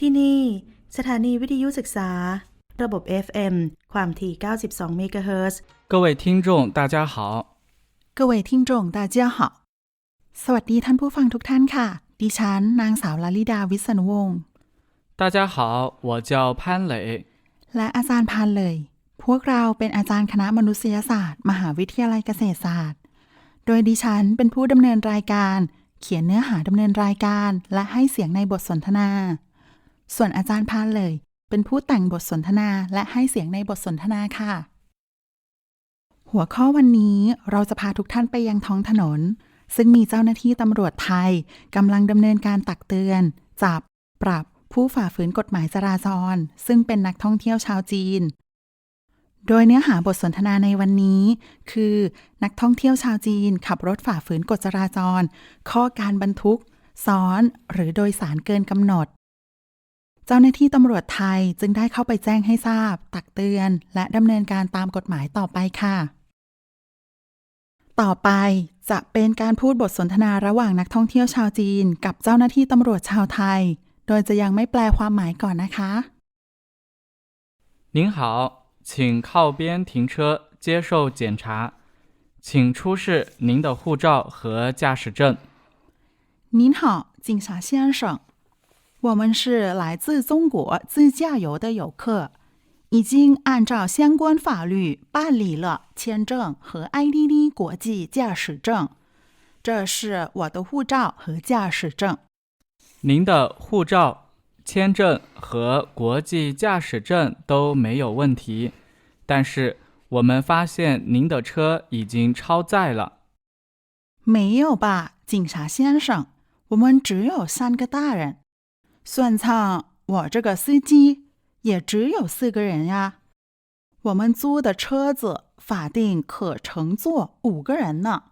ที่นี่ สถานีวิทยุศึกษา ระบบ FM ความถี่ 92 เมกะเฮิรตซ์ 各位听众，大家好，各位听众大家好สวัสดีท่านผู้ฟังทุกท่านค่ะ ดิฉัน นางสาวลลิดาวิษณุวงศ์ 大家好，我叫潘磊。 และอาจารย์พันเลย พวกเราเป็นอาจารย์คณะมนุษยศาสตร์ มหาวิทยาลัยเกษตรศาสตร์ โดยดิฉันเป็นผู้ดำเนินรายการ เขียนเนื้อหาดำเนินรายการ และให้เสียงในบทสนทนา ส่วนอาจารย์พันเลย เป็นผู้แต่งบทสนทนาและให้เสียงในบทสนทนาค่ะ หัวข้อวันนี้เราจะพาทุกท่านไปยังท้องถนน ซึ่งมีเจ้าหน้าที่ตำรวจไทยกำลังดำเนินการตักเตือน จับ ปรับผู้ฝ่าฝืนกฎหมายจราจร ซึ่งเป็นนักท่องเที่ยวชาวจีน โดยเนื้อหาบทสนทนาในวันนี้ คือ นักท่องเที่ยวชาวจีน ขับรถฝ่าฝืนกฎจราจร ข้อการบรรทุกซ้อนหรือโดยสารเกินกำหนด เจ้าหน้าที่ตำรวจไทยจึงได้เข้าไปแจ้งให้ทราบ ตักเตือน และดำเนินการตามกฎหมายต่อไปค่ะ ต่อไปจะเป็นการพูดบทสนทนาระหว่างนักท่องเที่ยวชาวจีน กับเจ้าหน้าที่ตำรวจชาวไทย โดยจะยังไม่แปลความหมายก่อนนะคะ 您好，请靠边停车接受检查，请出示您的护照和驾驶证。您好，警察先生， 我们是来自中国自驾游的游客，已经按照相关法律办理了签证和 IDD 国际驾驶证。这是我的护照和驾驶证。您的护照、签证和国际驾驶证都没有问题，但是我们发现您的车已经超载了。没有吧，警察先生，我们只有三个大人，算上我这个司机，也只有四个人呀。我们租的车子法定可乘坐五个人呢。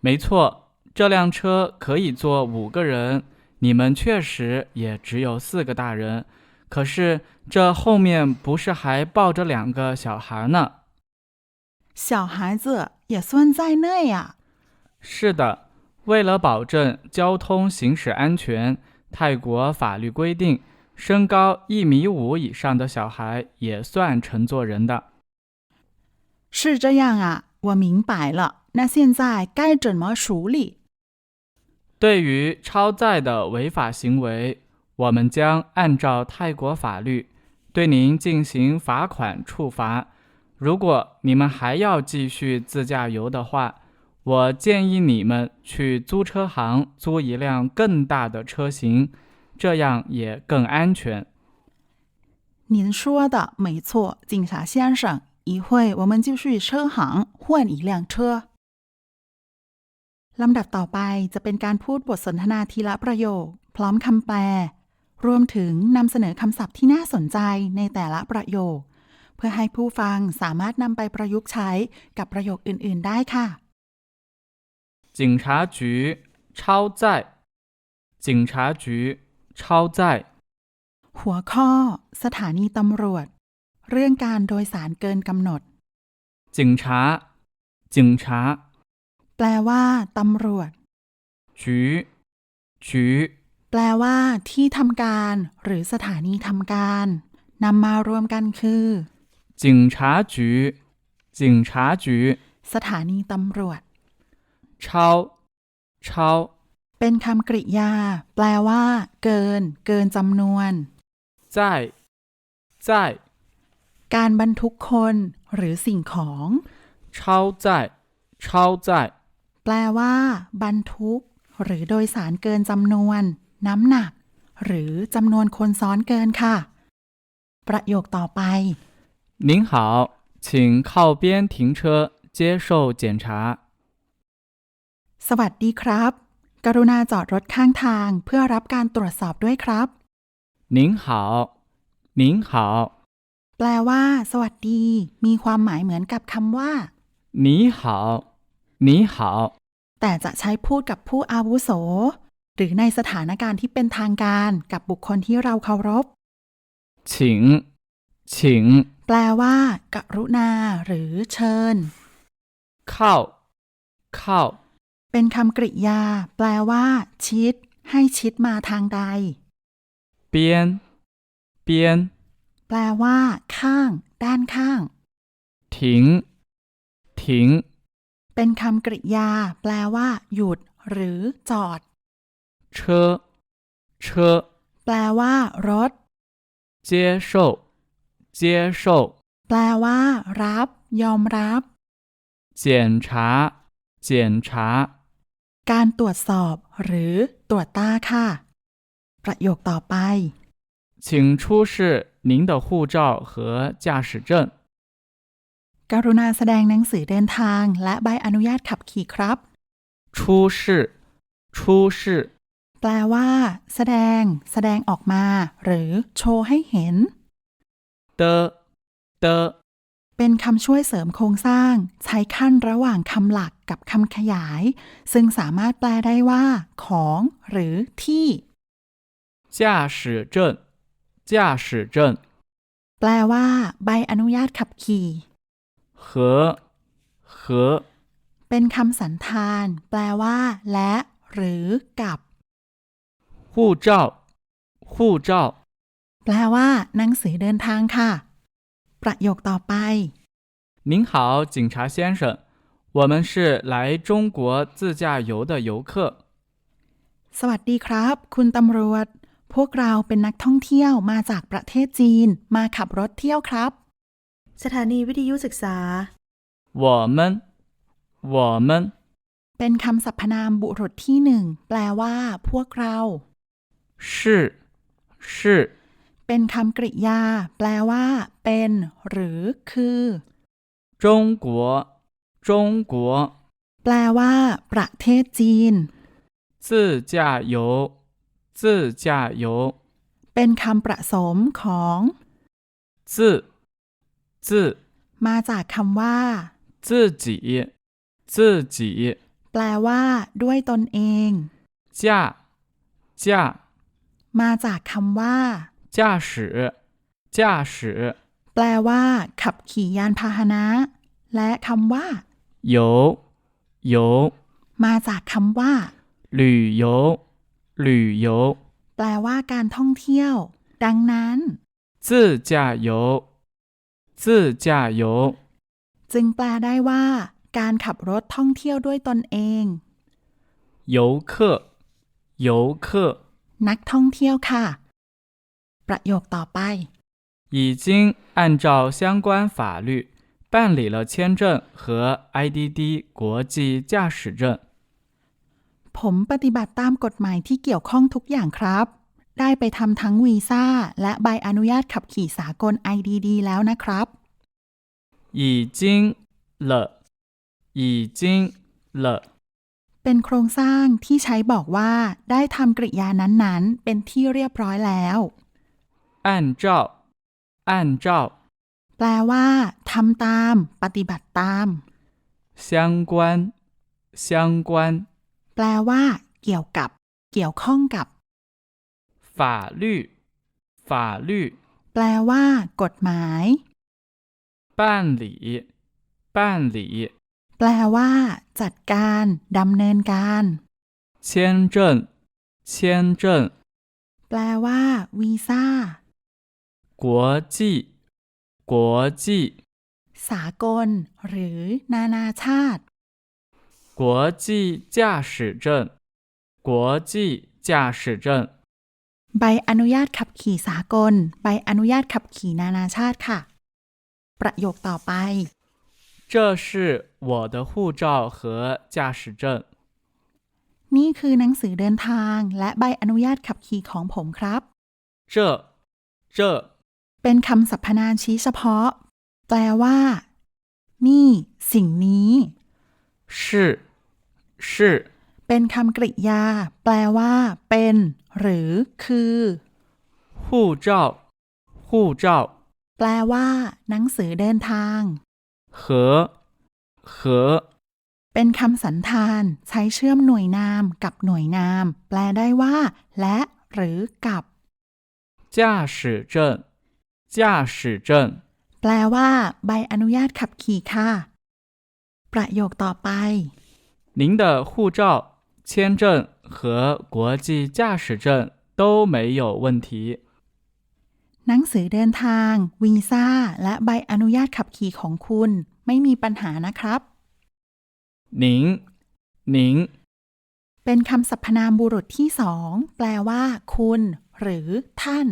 没错，这辆车可以坐五个人，你们确实也只有四个大人。可是这后面不是还抱着两个小孩呢？小孩子也算在内呀。是的，为了保证交通行驶安全，泰国法律规定，身高一米五以上的小孩也算乘坐人的。是这样啊，我明白了。那现在该怎么处理？对于超载的违法行为，我们将按照泰国法律对您进行罚款处罚。如果你们还要继续自驾游的话，我建议你们去租车行租一辆更大的车型，这样也更安全。您说的没错，警察先生。一会我们就去车行换一辆车。ลำดับต่อไปจะเป็นการพูดบทสนทนาทีละประโยค พร้อมคำแปล รวมถึงนำเสนอคำศัพท์ที่น่าสนใจในแต่ละประโยค เพื่อให้ผู้ฟังสามารถนำไปประยุกต์ใช้กับประโยคอื่น ๆ ได้ค่ะ 警察局超载，警察局超载， หัวข้อ สถานีตำรวจ เรื่องการโดยสารเกินกำหนด 警察，警察 แปลว่าตำรวจ 局，局 แปลว่า ที่ทำการ หรือสถานีทำการนำมารวมกันคือ 警察局，警察局 สถานีตำรวจ 超，超 เป็นคำกริยา แปลว่า เกิน เกินจำนวน 载，载 การบรรทุกคน หรือสิ่งของ 超载，超载 แปลว่า บรรทุก หรือโดยสารเกินจำนวน น้ำหนัก หรือจำนวนคนซ้อนเกินค่ะ ประโยคต่อไป 您好，请靠边停车接受检查。 สวัสดีครับ กรุณาจอดรถข้างทางเพื่อรับการตรวจสอบด้วยครับ 您好，您好， แปลว่า สวัสดี มีความหมายเหมือนกับคำว่า 你好，你好， แต่จะใช้พูดกับผู้อาวุโส หรือในสถานการณ์ที่เป็นทางการกับบุคคลที่เราเคารพ 请，请 แปลว่า กรุณา หรือเชิญ 靠，靠 เ เป็นคำกริยา แปลว่า ชิด ให้ชิดมาทางใด เปลี่ยน เปลี่ยน แปลว่า ข้าง ด้านข้าง ถิง ถิง เป็นคำกริยา แปลว่า หยุด หรือ จอด เชอเชอแปลว่า รถ เจียแปลว่า รับ ยอมรับ เจีย การตรวจสอบ หรือ ตรวจตาค่ะ ประโยคต่อไป 请出示您的护照和驾驶证。 กรุณาแสดงหนังสือเดินทาง และใบอนุญาตขับขี่ครับ 出示出示 แปลว่า แสดง แสดงออกมา หรือ โชว์ให้เห็น 的的 เ ป็นคำช่วยเสริมโครงสร้าง ใช้ขั้นระหว่างคำหลักกับคำขยาย ซึ่งสามารถแปลได้ว่า ของ หรือที่ 驾驶证驾驶证 แปลว่า ใบอนุญาตขับขี่ 和和 เป็นคำสันธาน แปลว่า และ หรือ กับ 护照护照 แปลว่า หนังสือเดินทางค่ะ ประโยคต่อไป 您好，警察先生，我们是来中国自驾游的游客。 สวัสดีครับ คุณตำรวจ พวกเราเป็นนักท่องเที่ยวมาจากประเทศจีน มาขับรถเที่ยวครับ สถานีวิทยุศึกษา 我们我们 เป็นคำสรรพนามบุรุษที่หนึ่ง แปลว่า พวกเรา 是是 เป็นคำกริยา แปลว่า เป็น หรือ คือ 中国中国 แปลว่า ประเทศจีน 自驾游自驾游 เป็นคำประสมของ 自自 มาจากคำว่า 自己自己 แปลว่า ด้วยตนเอง 驾驾 มาจากคำว่า 驾驶驾驶 แปลว่า ขับขี่ยานพาหนะ และคำว่า 游游 มาจากคำว่า 旅游旅游 แปลว่าการท่องเที่ยว ดังนั้น 自驾游自驾游 จึงแปลได้ว่า การขับรถท่องเที่ยวด้วยตนเอง 游客游客 นักท่องเที่ยวค่ะ ประโยคต่อไป 已经按照相关法律办理了签证和 IDD 国际驾驶证。 ผมปฏิบัติตามกฎหมายที่เกี่ยวข้องทุกอย่างครับ ได้ไปทำทั้งวีซ่า และใบอนุญาตขับขี่สากล IDD แล้วนะครับ 已经了，已经了， เป็นโครงสร้างที่ใช้บอกว่า ได้ทำกริยานั้นๆ เป็นที่เรียบร้อยแล้ว 按照，按照 แปลว่าทำตาม ปฏิบัติตาม 相关，相关 แปลว่า เกี่ยวกับ เกี่ยวข้องกับ 法律，法律 แปลว่า กฎหมาย 办理，办理 แปลว่า จัดการดำเนินการ 签证，签证 แปลว่า วีซ่า 国际，国际 สากล หรือ นานาชาติ 国际驾驶证，国际驾驶证。 ใบอนุญาตขับขี่สากล ใบอนุญาตขับขี่นานาชาติค่ะ ประโยคต่อไป 这是我的护照和驾驶证。 นี่คือหนังสือเดินทาง และใบอนุญาตขับขี่ของผมครับ 这，这 เป็นคำสรรพนามชี้เฉพาะ แปลว่า นี่ สิ่งนี้ 是，是 เป็นคำกริยา แปลว่า เป็น หรือ คือ 护照，护照 แปลว่า หนังสือเดินทาง 和，和 เป็นคำสันธาน ใช้เชื่อมหน่วยนาม กับหน่วยนาม แปลได้ว่า และ หรือ กับ 驾驶证， 驾驶证 แปลว่า ใบอนุญาตขับขี่ค่ะ ประโยคต่อไป 您的护照、签证和国际驾驶证都没有问题。 หนังสือเดินทาง วีซ่า และใบอนุญาตขับขี่ของคุณ ไม่มีปัญหานะครับ 您，您 เป็นคำสรรพนามบุรุษที่สอง แปลว่า คุณ หรือ ท่าน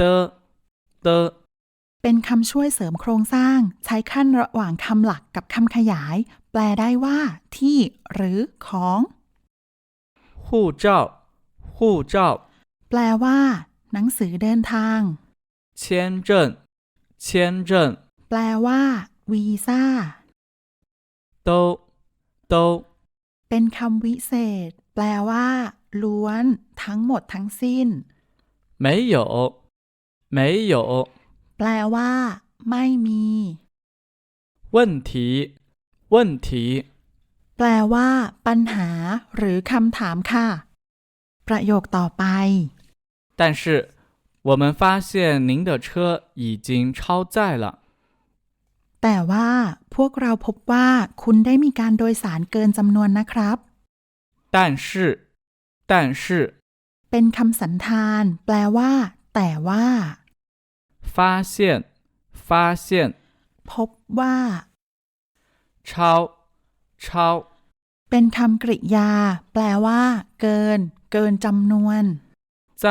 的 的 เป็นคำช่วยเสริมโครงสร้าง ใช้ขั้นระหว่างคำหลักกับคำขยาย แปลได้ว่า ที่ หรือ ของ 护照，护照 แปลว่า หนังสือเดินทาง 签证，签证 แปลว่า วีซ่า 都都 เป็นคำวิเศษ แปลว่า ล้วน ทั้งหมดทั้งสิ้น 没有， 没有 แปลว่า ไม่มี 问题，问题 แปลว่า ปัญหา หรือคำถามค่ะ ประโยคต่อไป 但是我们发现您的车已经超载了。 แต่ว่าพวกเราพบว่าคุณได้มีการโดยสารเกินจำนวนนะครับ 但是，但是 เป็นคำสันธาน แปลว่า แต่ว่า 发现，发现 พบว่า 超，超 เป็นคำกริยา แปลว่า เกิน เกินจำนวน 在，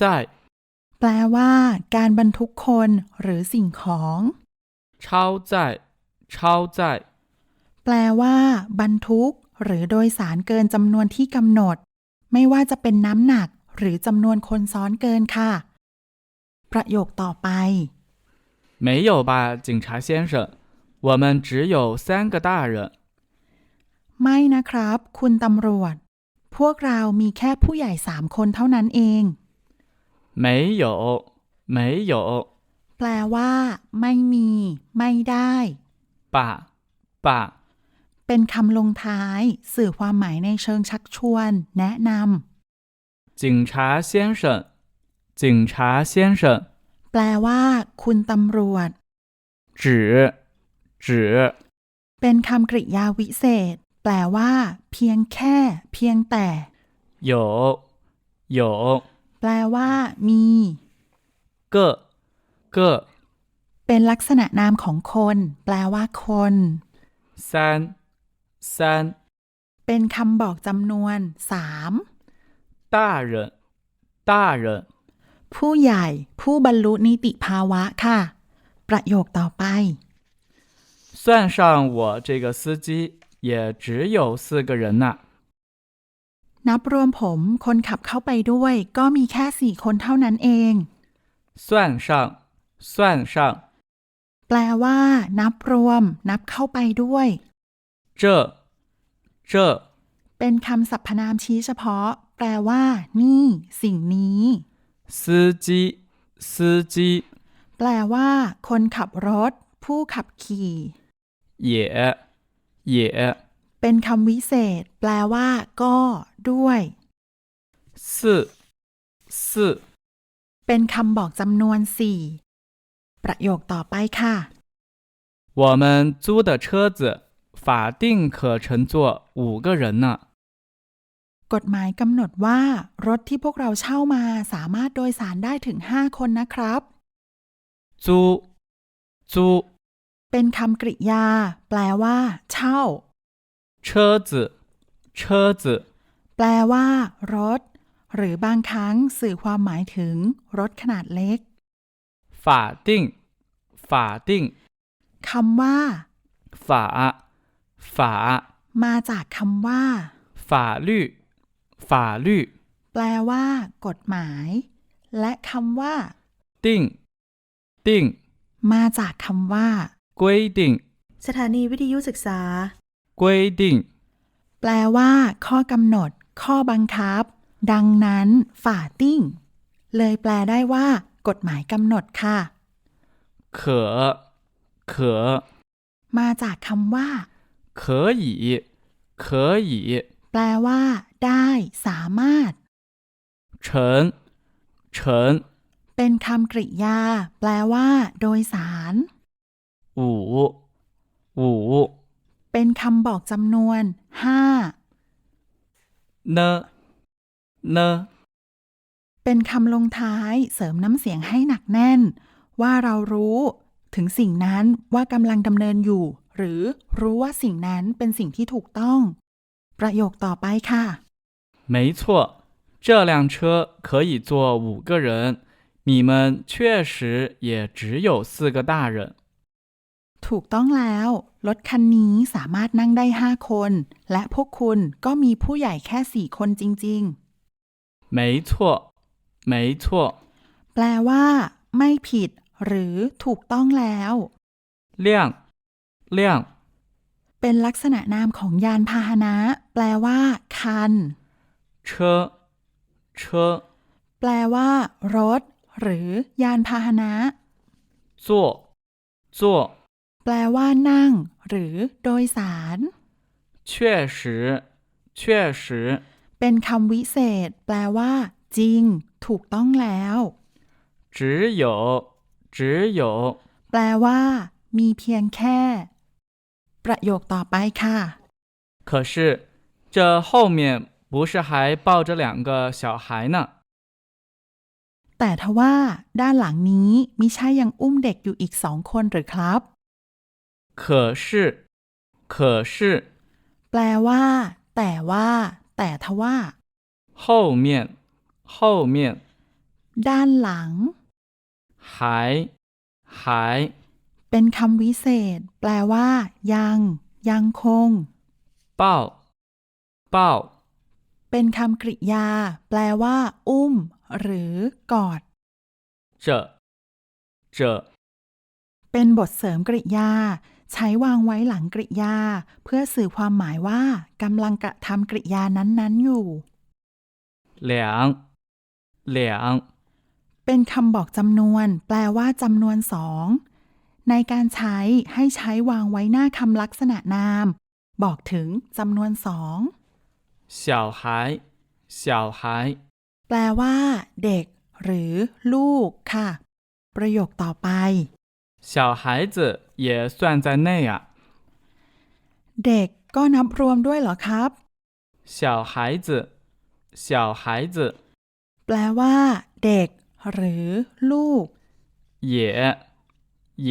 在 แปลว่า การบรรทุกคนหรือสิ่งของ 超载，超载 แปลว่า บรรทุก หรือโดยสารเกินจำนวนที่กำหนด ไม่ว่าจะเป็นน้ำหนัก หรือจำนวนคนซ้อนเกินค่ะ ประโยคต่อไป 没有吧，警察先生？我们只有三个大人。 ไม่นะครับ คุณตำรวจ พวกเรามีแค่ผู้ใหญ่สามคนเท่านั้นเอง 没有，没有 แปลว่า ไม่มี ไม่ได้ 吧，吧 เป็นคำลงท้าย สื่อความหมายในเชิงชักชวน แนะน 警察先生，警察先生， ำแปลว่า คุณตำรวจ 指，指 เป็นคำกริยาวิเศษ แปลว่า เพียงแค่ เพียงแต่ 有，有 แปลว่า มี 个，个 เป็นลักษณะนามของคน แปลว่า คน 三，三 เป็นคำบอกจำนวนสาม 大人，大人 ผู้ใหญ่ ผู้บรรลุนิติภาวะค่ะ ประโยคต่อไป 算上我这个司机，也只有四个人呢。 นับรวมผม คนขับเข้าไปด้วย ก็มีแค่สี่คนเท่านั้นเอง 算上，算上 แปลว่า นับรวม นับเข้าไปด้วย 这，这 เป็นคำสรรพนามชี้เฉพาะ แปลว่า นี่ สิ่งนี้ 司机，司机 แปลว่า คนขับรถ ผู้ขับขี่ 也，也 เป็นคำวิเศษ แปลว่า ก็ ด้วย 四，四 เป็นคำบอกจำนวนสี่ ประโยคต่อไปค่ะ 我们租的车子法定可乘坐五个人呢。 กฎหมายกำหนดว่า รถที่พวกเราเช่ามาสามารถโดยสารได้ถึง 5 คนนะครับ 租，租 เป็นคำกริยา แปลว่า เช่า 车子，车子 แปลว่า รถ หรือบางครั้งสื่อความหมายถึง รถขนาดเล็ก 法定，法定 คำว่า 法，法 มาจากคำว่า 法 律，法律 แปลว่า กฎหมาย และคำว่า 定，定 มาจากคำว่า 规定， สถานีวิทยุศึกษา 规定 แปลว่า ข้อกำหนด ข้อบังคับ ดังนั้น ฝ่าติ้ง เลยแปลได้ว่า กฎหมายกำหนดค่ะ 可，可 มาจากคำว่า 可以，可以 แปลว่า ได้สามารถเฉินเฉินเป็นคำกริยา แปลว่า โดยสารอู่อู่เป็นคำบอกจำนวนห้าเนเนเป็นคำลงท้ายเสริมน้ำเสียงให้หนักแน่น ว่าเรารู้ ถึงสิ่งนั้นว่ากำลังดำเนินอยู่ หรือรู้ว่าสิ่งนั้นเป็นสิ่งที่ถูกต้อง ประโยคต่อไปค่ะ 没错，这辆车可以坐五个人，你们确实也只有四个大人。 ถูกต้องแล้ว รถคันนี้สามารถนั่งได้ห้าคน และพวกคุณก็มีผู้ใหญ่แค่สี่คนจริง 没错，没错， ๆ แปลว่า ไม่ผิด หรือถูกต้องแล้ว 亮，亮， เป็นลักษณะนามของยานพาหนะ แปลว่า คัน 车，车， แปลว่า รถ หรือ ยานพาหนะ 坐，坐， แปลว่า นั่ง หรือ โดยสาร 确实，确实， เป็นคำวิเศษ แปลว่า จริง ถูกต้องแล้ว 只有，只有， แปลว่า มีเพียงแค่ ประโยคต่อไปค่ะ 可是 这后面不是还抱着两个小孩呢？ แต่ทว่า ด้านหลังนี้มิใช่ยังอุ้มเด็กอยู่อีกสองคนหรือครับ 可是，可是 แปลว่า แต่ว่า แต่ทว่า 后面，后面 ด้านหลัง 还，还 เป็นคำวิเศษ แปลว่า ยัง ยังคง 抱， เป้า เป็นคำกริยา แปลว่า อุ้ม หรือกอด เจอเจอเป็นบทเสริมกริยา ใช้วางไว้หลังกริยา เพื่อสื่อความหมายว่ากำลังกระทำกริยานั้นๆอยู่เหลียงเหลียงเป็นคำบอกจำนวน แปลว่าจำนวนสองในการใช้ให้ใช้วางไว้หน้าคำลักษณะนาม บอกถึงจำนวนสอง 小孩，小孩 แปลว่า เด็ก หรือ ลูกค่ะ ประโยคต่อไป 小孩子也算在内啊。 เด็กก็นับรวมด้วยเหรอครับ 小孩子，小孩子 แปลว่า เด็ก หรือ ลูก 也，也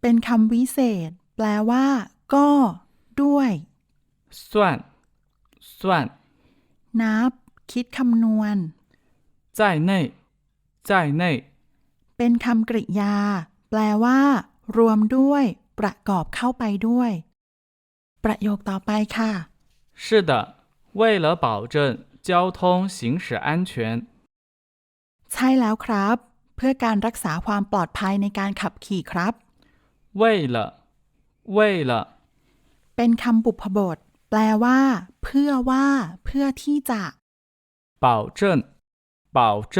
เป็นคำวิเศษ แปลว่า ก็ ด้วย 算， 算 นับ คิดคำนวณ 在内，在内 เป็นคำกริยา แปลว่า รวมด้วย ประกอบเข้าไปด้วย ประโยคต่อไปค่ะ 是的，为了保证交通行驶安全， ใช่แล้วครับ เพื่อการรักษาความปลอดภัยในการขับขี่ครับ 为了，为了 เป็นคำบุพบท แปลว่า เพื่อว่า เพื่อที่จะ 保证，保证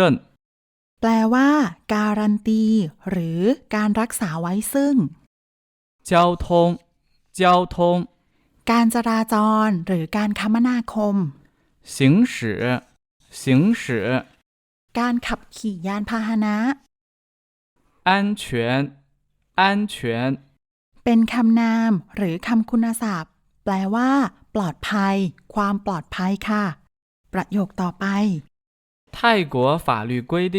แปลว่า การันตี หรือการรักษาไว้ซึ่ง 交通，交通 การจราจร หรือการคมนาคม 行驶，行驶 การขับขี่ยานพาหนะ 安全，安全 เป็นคำนาม หรือคำคุณศัพท์ แปลว่า ปลอดภัย ความปลอดภัยค่ะ ประโยคต่อไป 泰国法律规定，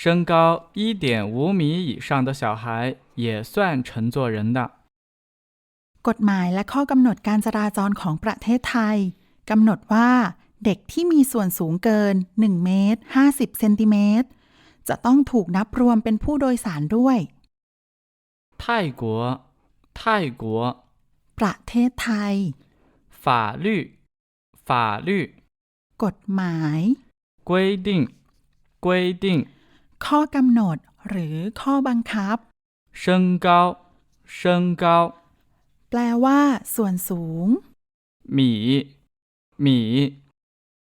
身高一点五米以上的小孩也算乘坐人的。 กฎหมายและข้อกำหนดการจราจรของประเทศไทยกำหนดว่า เด็กที่มีส่วนสูงเกิน 1 เมตร 50 เซนติเมตร จะต้องถูกนับรวมเป็นผู้โดยสารด้วย 泰国，泰国 ประเทศไทย 法律，法律 กฎหมาย 规定，规定 ข้อกำหนด หรือข้อบังคับ 身高，身高 แปลว่า ส่วนสูง 米，米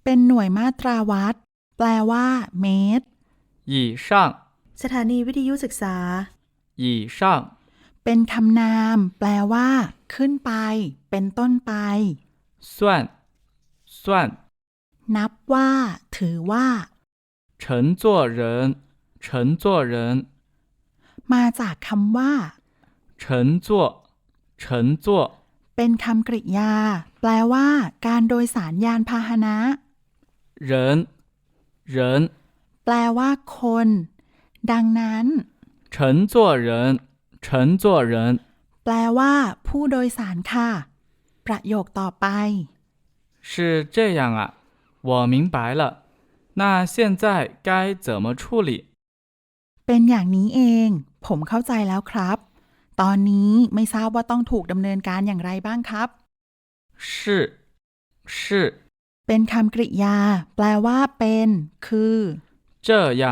เป็นหน่วยมาตราวัด แปลว่า เมตร 以上， สถานีวิทยุศึกษา 以上 เป็นคำนาม แปลว่า ขึ้นไป เป็นต้นไป 算，算 นับว่า ถือว่า 乘坐人，乘坐人 มาจากคำว่า 乘坐，乘坐 เป็นคำกริยา แปลว่า การโดยสารยานพาหนะ 人，人 แปลว่า คน ดังนั้น 乘坐人， 乘坐人， แปลว่า ผู้โดยสารค่ะ ประโยคต่อไป 是这样啊，我明白了。那现在该怎么处理？ เป็นอย่างนี้เอง ผมเข้าใจแล้วครับ ตอนนี้ไม่ทราบว่าต้องถูกดำเนินการอย่างไรบ้างครับ 是，是 เป็นคำกริยา แปลว่า เป็น คือ 这样，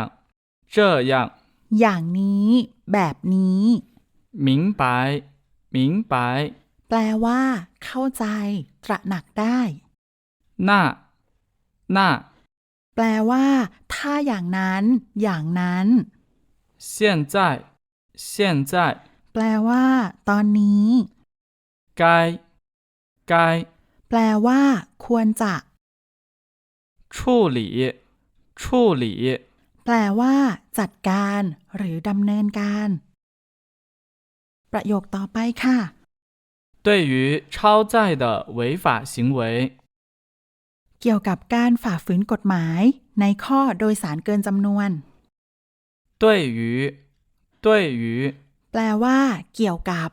这样， อย่างนี้ แบบนี้ 明白，明白。 แปลว่า เข้าใจ ตระหนักได้ 那，那 แปลว่า ถ้าอย่างนั้น อย่างนั้น 现在，现在 แปลว่า ตอนนี้ 该，该 แปลว่า ควรจะ 处理，处理。 แปลว่า จัดการ หรือดำเนินการ ประโยคต่อไปค่ะ 对于超载的违法行为， เกี่ยวกับการฝ่าฝืนกฎหมาย ในข้อโดยสารเกินจำนวน 对于，对于 แปลว่า เกี่ยวกับ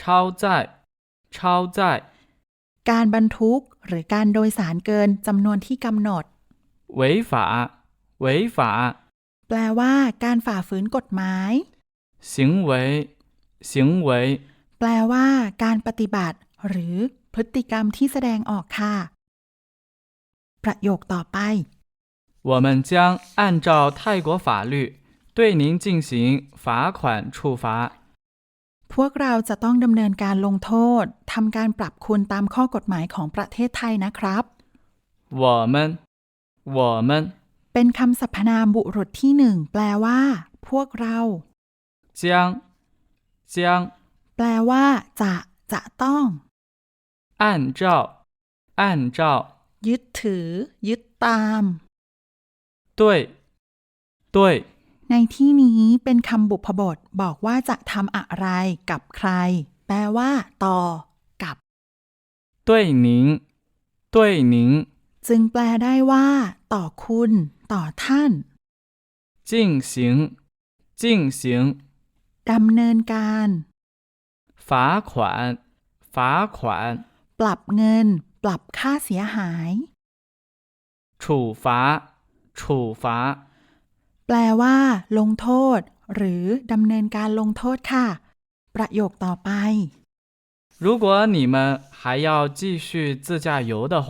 超载，超载 การบรรทุก หรือการโดยสารเกินจำนวนที่กำหนด 违法，违法 แปลว่า การฝ่าฝืนกฎหมาย 行为， 行为 แปลว่า การปฏิบัติ หรือพฤติกรรมที่แสดงออกค่ะ ประโยคต่อไป 我们将按照泰国法律对您进行罚款处罚。 พวกเราจะต้องดำเนินการลงโทษทำการปรับคุณตามข้อกฎหมายของประเทศไทยนะครับ 我们，我们 เป็นคำสรรพนามบุรุษที่หนึ่งแปลว่า พวกเรา 将， 将 แปลว่า จะ จะต้อง 按照，按照 ยึดถือ ยึดตาม 对，对 ในที่นี้เป็นคำบุพบทบอกว่าจะทำอะไรกับใคร แปลว่า ต่อ กับ 对您，对您 จึงแปลได้ว่า ต่อคุณ ต่อท่าน 进行，进行 ดำเนินการ 罚款，罚款 ปรับเงิน ปรับค่าเสียหาย 处罚，处罚 แปลว่า ลงโทษ หรือดำเนินการลงโทษค่ะ ประโยคต่อไป 如果你们还要继续自驾游的话，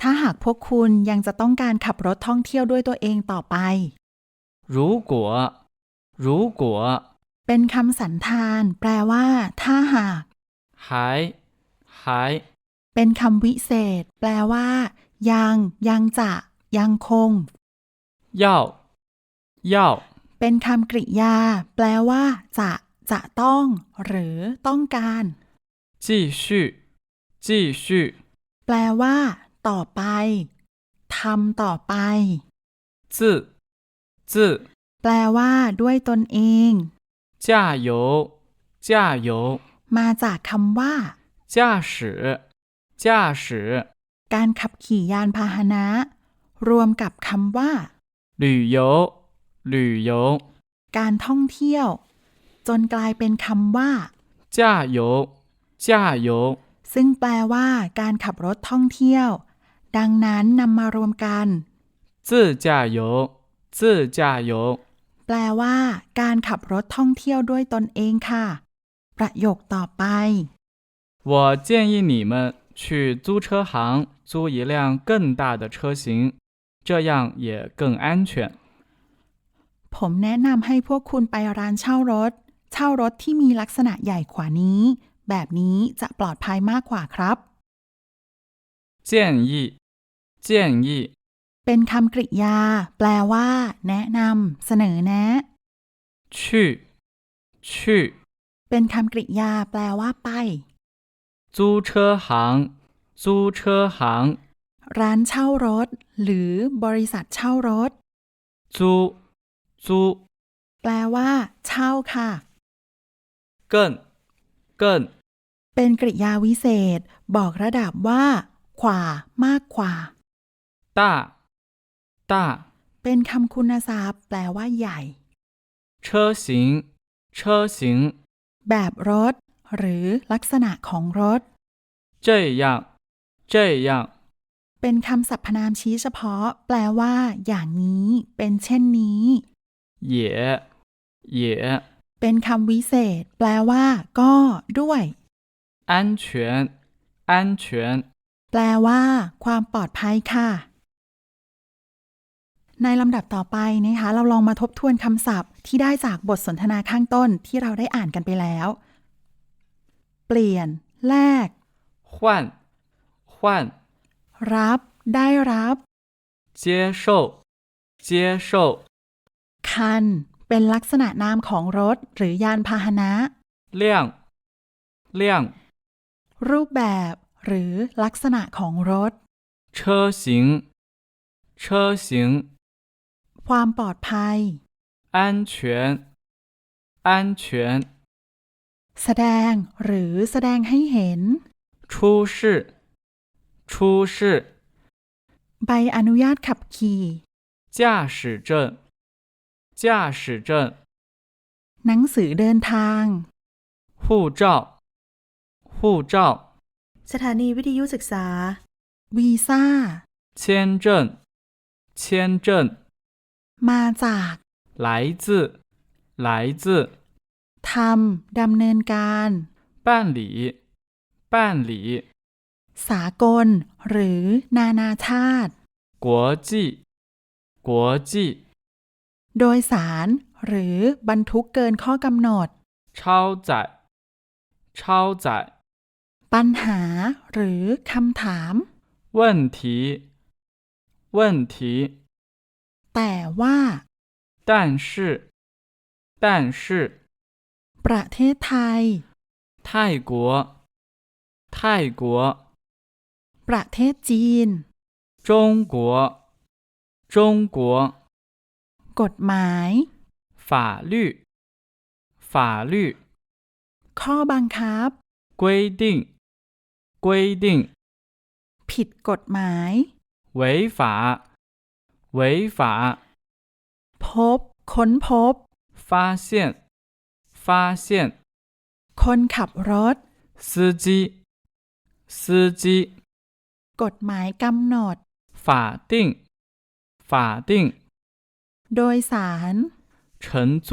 ถ้าหากพวกคุณยังจะต้องการขับรถท่องเที่ยวด้วยตัวเองต่อไป 如果， 如果 เป็นคำสันธาน แปลว่า ถ้าหาก 还，还 เป็นคำวิเศษ แปลว่า ยัง ยังจะ ยังคง 要，要 เป็นคำกริยา แปลว่า จะ จะต้อง หรือต้องการ 继续，继续 แปลว่า ต่อไป ทำต่อไป 自，自 แปลว่า ด้วยตนเอง 驾游，驾游 มาจากคำว่า 驾驶，驾驶 การขับขี่ยานพาหนะ รวมกับคำว่า 旅游，旅游 การท่องเที่ยว จนกลายเป็นคำว่า 驾游，驾游 ซึ่งแปลว่า การขับรถท่องเที่ยว ดังนั้นนำมารวมกัน 自驾游，自驾游 แปลว่า การขับรถท่องเที่ยวด้วยตนเองค่ะ ประโยคต่อไป 我建议你们去租车行租一辆更大的车型，这样也更安全。 ผมแนะนำให้พวกคุณไปร้านเช่ารถ เช่ารถที่มีลักษณะใหญ่กว่านี้ แบบนี้จะปลอดภัยมากกว่าครับ 建议，建议 เป็นคำกริยา แปลว่า แนะนำเสนอแนะชื่อชื่อเป็นคำกริยา แปลว่าไปจูเชอจูเชอร้านเช่ารถ หรือบริษัทเช่ารถจูจูแปลว่า เช่าค่ะ เกินกินเป็นกริยาวิเศษ บอกระดับว่า ขวามากขวาต้า 大，大 เป็นคำคุณศัพท์ แปลว่าใหญ่ 车型，车型， แบบรถ หรือลักษณะของรถ 这样，这样， เป็นคำสรรพนามชี้เฉพาะ แปลว่า อย่างนี้ เป็นเช่นนี้ 也，也， เป็นคำวิเศษ แปลว่า ก็ด้วย 安全，安全， แปลว่า ความปลอดภัยค่ะ ในลำดับต่อไปนะคะ เราลองมาทบทวนคำศัพท์ที่ได้จากบทสนทนาข้างต้นที่เราได้อ่านกันไปแล้ว เปลี่ยน แลก 换，换， รับ ได้รับ 接受，接受， คัน เป็นลักษณะนามของรถ หรือยานพาหนะ 亮，亮， รูปแบบ หรือลักษณะของรถ 车型，车型， ความปลอดภัย 安全，安全， แสดง หรือแสดงให้เห็น 出示，出示， ใบอนุญาตขับขี่ 驾驶证，驾驶证， หนังสือเดินทาง 护照，护照， สถานีวิทยุศึกษา วีซ่า 签证，签证， มาจาก 来自，来自， ทำ ดำเนินการ 办理，办理， สากล หรือ นานาชาติ 国际，国际， โดยสาร หรือบรรทุกเกินข้อกำหนด 超载，超载， ปัญหา หรือคำถาม 问题，问题， แต่ว่า 但是，但是， ประเทศไทย 泰国，泰国， ประเทศจีน 中国，中国， กฎหมาย 法律，法律， ข้อบังคับ 规定，规定， ผิดกฎหมาย 违法， 违法， พบ ค้นพบ 发现，发现， คนขับรถ 司机，司机， กฎหมายกำหนด 法定，法定， โดยสาร 乘坐，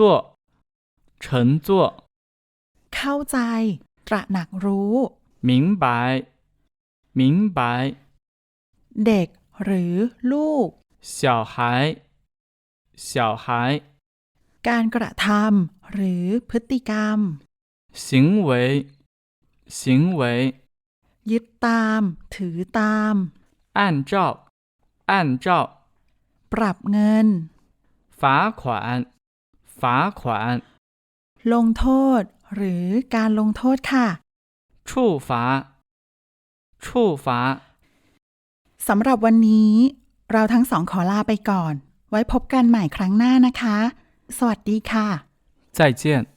乘坐， เข้าใจ ตระหนักรู้ 明白，明白， เด็ก หรือลูก 小孩，小孩， การกระทำหรือพฤติกรรม 行为，行为， ยึดตาม ถือตาม 按照，按照， ปรับเงิน 罚款，罚款， ลงโทษ หรือการลงโทษค่ะ 处罚，处罚。 สำหรับวันนี้ เราทั้งสองขอลาไปก่อน ไว้พบกันใหม่ครั้งหน้านะคะ สวัสดีค่ะ再见。